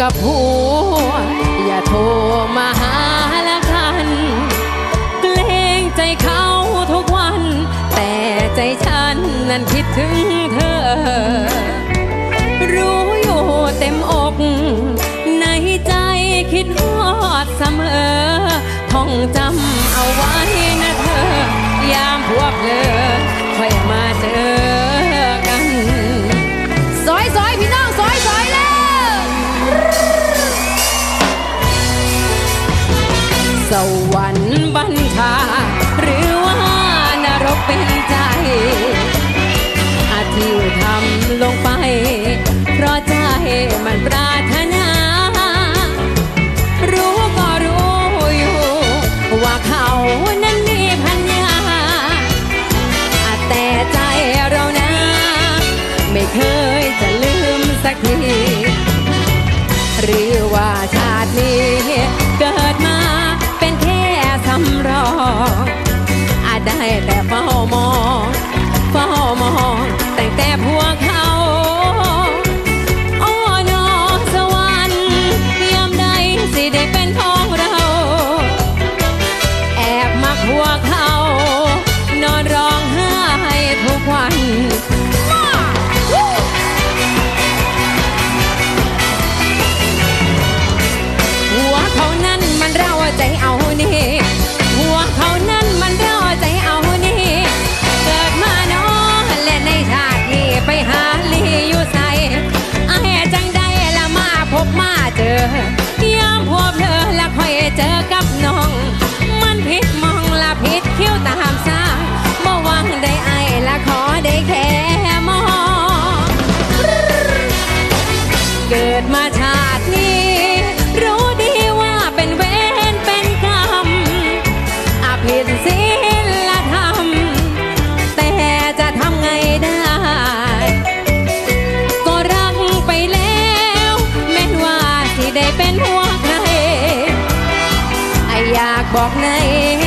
กับผัว อย่าโทรมาหาละกัน เกรงใจเขาทุกวัน แต่ใจฉันนั้นคิดถึงเธอ รู้อยู่เต็มอก ในใจคิดฮอดเสมอ ท่องจำเอาไว้ วรรค์บัน ยามพบเธอและค่อยเจอกับน้อง มันผิดมองละผิดคิ้วตามซาเมื่อวังได้ไอละขอได้แค่มอง เกิดมา บอกใน